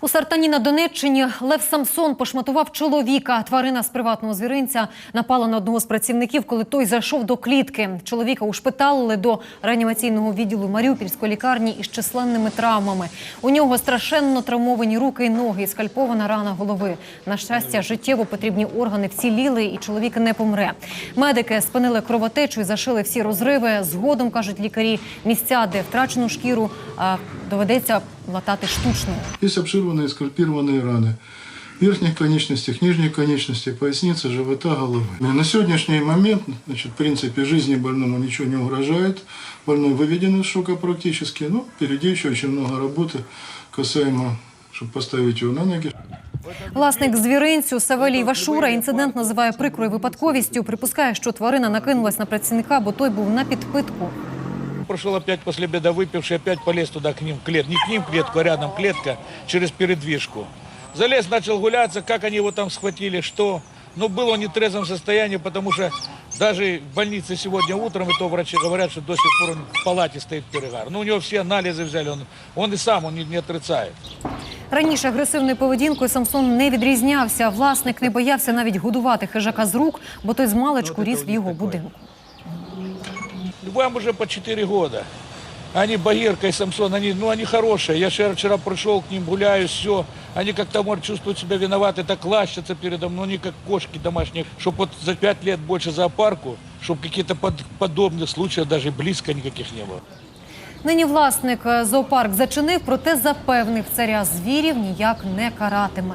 У Сартані на Донеччині Лев Самсон пошматував чоловіка. Тварина з приватного звіринця напала на одного з працівників, коли той зайшов до клітки. Чоловіка ушпиталили до реанімаційного відділу Маріупільської лікарні із численними травмами. У нього страшенно травмовані руки і ноги, скальпована рана голови. На щастя, життєво потрібні органи вціліли, і чоловік не помре. Медики спинили кровотечу і зашили всі розриви. Згодом кажуть лікарі, місця, де втрачену шкіру, доведеться латати штучно. Есть обшированные скальпированные раны в верхних конечностях, нижних конечностях, поясницы, живота, головы. И На сегодняшний момент, значит, в принципе, жизни больному ничего не угрожает. Больной выведен из шока практически. Но впереди еще очень много работы касаемо, чтобы поставить его на ноги. Власник звіринцю Савелій Вашура інцидент називає прикрою випадковістю. Припускає, що тварина накинулась на працівника, бо той був на підпитку. Пришел опять после обеда выпивший, опять полез туда к ним, в клет. Не к ним в клетку, а рядом клетка, через передвижку. Залез, начал гуляться, как они его там схватили, что. Ну, был он в нетрезвом состоянии, потому что даже в больнице сегодня утром, и то врачи говорят, что до сих пор он в палате стоит перегар. Ну, у него все анализы взяли, он, он и сам, он не, не отрицает. Раніше агресивною поведінкою Самсон не відрізнявся. Власник не боявся навіть годувати хижака з рук, бо той з маличку ріс в його будинку. Вам уже по 4 года. Они Багирка и Самсон, они, ну, они хорошие. Я вчера, вчера пришел к ним, гуляю, все. Они как-то, может, чувствуют себя виноваты, так лащатся передо мной, ну, они как кошки домашние. Чтобы вот за 5 лет больше зоопарку, чтобы какие-то под, подобных случаев даже близко никаких не было. Нині власник е, зоопарк зачинив, проте запевнив царя звірів ніяк не каратиме.